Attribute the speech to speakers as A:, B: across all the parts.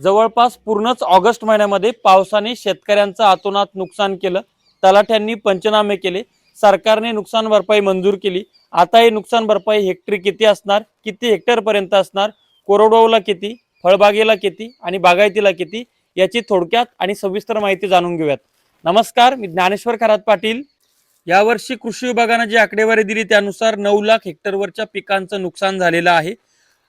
A: जवळपास पूर्णच ऑगस्ट महिन्यामध्ये पावसाने शेतकऱ्यांचं आतोनात नुकसान केलं तलाठ्यांनी पंचनामे केले सरकारने नुकसान भरपाई मंजूर केली. आता ही नुकसान भरपाई हेक्टरी किती असणार किती हेक्टरपर्यंत असणार कोरडवाहूला किती फळबागेला किती आणि बागायतीला किती याची थोडक्यात आणि सविस्तर माहिती जाणून घेऊयात. नमस्कार मी ज्ञानेश्वर खरात पाटील. यावर्षी कृषी विभागानं जी आकडेवारी दिली त्यानुसार नऊ लाख हेक्टरवरच्या पिकांचं नुकसान झालेलं आहे.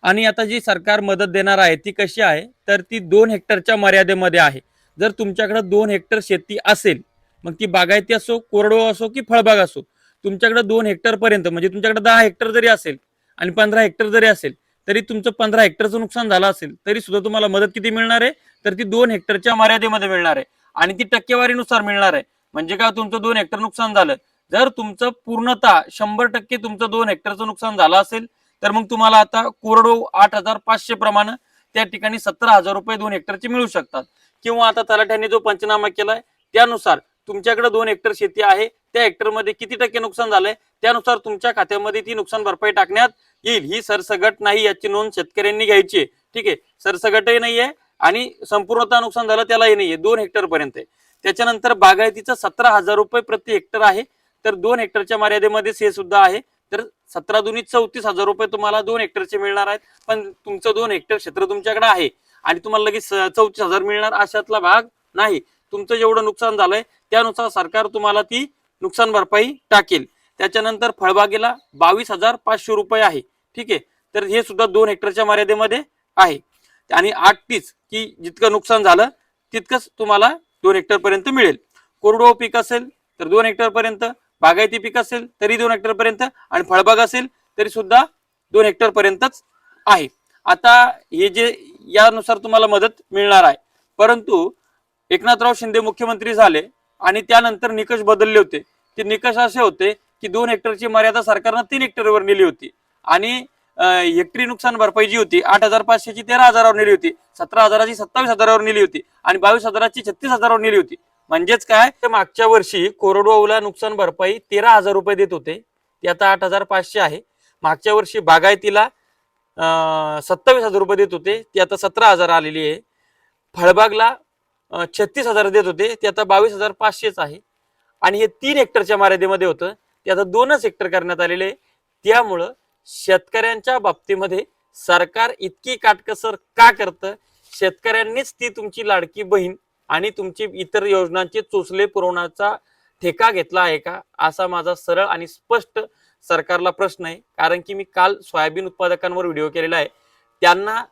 A: आणि आता जी सरकार मदत देणार आहे ती कशी आहे? तर ती दोन हेक्टरच्या मर्यादेमध्ये आहे. जर तुमच्याकडे दोन हेक्टर शेती असेल मग ती बागायती असो कोरडवाहू असो की फळबाग असो तुमच्याकडे दोन हेक्टर पर्यंत म्हणजे तुमच्याकडे दहा हेक्टर जरी असेल आणि पंधरा हेक्टर जरी असेल तरी तुमचं पंधरा हेक्टरचं नुकसान झालं असेल तरी सुद्धा तुम्हाला मदत किती मिळणार आहे? तर ती दोन हेक्टरच्या मर्यादेमध्ये मिळणार आहे. आणि ती टक्केवारीनुसार मिळणार आहे. म्हणजे काय तुमचं दोन हेक्टर नुकसान झालं. जर तुमचं पूर्णतः शंभर टक्के तुमचं दोन हेक्टरचं नुकसान झालं असेल तर मग तुम्हाला आता कोरडो आठ हजार पाचशे प्रमाणे त्या ठिकाणी सतरा हजार रुपये दोन हेक्टरचे मिळू शकतात. किंवा आता तलाठ्याने जो पंचनामा केलाय त्यानुसार तुमच्याकडे दोन हेक्टर शेती आहे त्या हेक्टरमध्ये किती टक्के नुकसान झालंय त्यानुसार तुमच्या खात्यामध्ये ती नुकसान भरपाई टाकण्यात येईल. ही सरसगट नाही याची नोंद शेतकऱ्यांनी घ्यायची आहे. ठीक आहे? सरसगटही नाहीये आणि संपूर्णतः नुकसान झालं त्यालाही नाहीये दोन हेक्टर पर्यंत आहे. त्याच्यानंतर बागायतीचं सतरा हजार रुपये प्रति हेक्टर आहे. तर दोन हेक्टरच्या मर्यादेमध्येच हे सुद्धा आहे. तर सतरा दोन्ही चौतीस हजार रुपये तुम्हाला दोन हेक्टरचे मिळणार आहेत. पण तुमचं दोन हेक्टर क्षेत्र तुमच्याकडे आहे. आणि तुम्हाला लगेच चौतीस हजार मिळणार अशातला भाग नाही. तुमचं जेवढं नुकसान झालंय त्यानुसार सरकार तुम्हाला ती नुकसान भरपाई टाकेल. त्याच्यानंतर फळबागेला बावीस हजार पाचशे रुपये आहे. ठीक आहे? तर हे सुद्धा दोन हेक्टरच्या मर्यादेमध्ये आहे. आणि आठ तीस की जितकं नुकसान झालं तितकंच तुम्हाला दोन हेक्टर पर्यंत मिळेल. कोरडवाहू पीक असेल तर दोन हेक्टर पर्यंत. बागायती पीक असेल तरी दोन हेक्टर पर्यंत आणि फळबाग असेल तरी सुद्धा दोन हेक्टर पर्यंतच आहे. आता हे जे यानुसार तुम्हाला मदत मिळणार आहे. परंतु एकनाथराव शिंदे मुख्यमंत्री झाले आणि त्यानंतर निकष बदलले होते. ते निकष असे होते की दोन हेक्टरची मर्यादा सरकारनं तीन हेक्टरवर नेली होती. आणि हेक्टरी नुकसान भरपाई जी होती आठ हजार पाचशेची तेरा हजारावर नेली होती. सतरा हजाराची सत्तावीस हजारावर नेली होती. आणि बावीस हजाराची छत्तीस हजारावर नेली होती. म्हणजेच काय? तर मागच्या वर्षी कोरडवाहूला नुकसान भरपाई तेरा हजार रुपये देत होते. ती आता आठ हजार पाचशे आहे. मागच्या वर्षी बागायतीला सत्तावीस हजार रुपये देत होते. ती आता सतरा हजार आलेली आहे. फळबागला छत्तीस हजार देत होते. ते आता बावीस हजार पाचशेच आहे. आणि हे तीन हेक्टरच्या मर्यादेमध्ये होतं. ते आता दोनच हेक्टर करण्यात आलेले आहे. त्यामुळं शेतकऱ्यांच्या बाबतीमध्ये सरकार इतकी काटकसर का करतं? शेतकऱ्यांनीच ती तुमची लाडकी बहीण आणि तुमची इतर योजनांचे चोचले पुरवण्याचा ठेका घेतला आहे का? असा माझा सरळ आणि स्पष्ट सरकारला प्रश्न आहे. कारण की मी काल सोयाबीन उत्पादकांवर व्हिडिओ केलेला आहे. त्यांना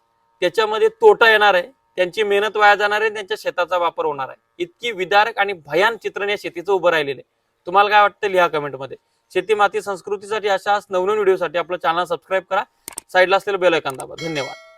A: त्याच्यामध्ये तोटा येणार आहे. त्यांची मेहनत वाया जाणार आहे. त्यांच्या शेताचा वापर होणार आहे. इतकी विदारक आणि भयान चित्रण या शेतीचं उभं राहिलेलं आहे. तुम्हाला काय वाटतं? लिहा कमेंटमध्ये. शेती माती संस्कृतीसाठी अशाच नवनवीन व्हिडिओसाठी आपलं चॅनल सबस्क्राईब करा. साईडला असलेलं बेल दाबा. धन्यवाद.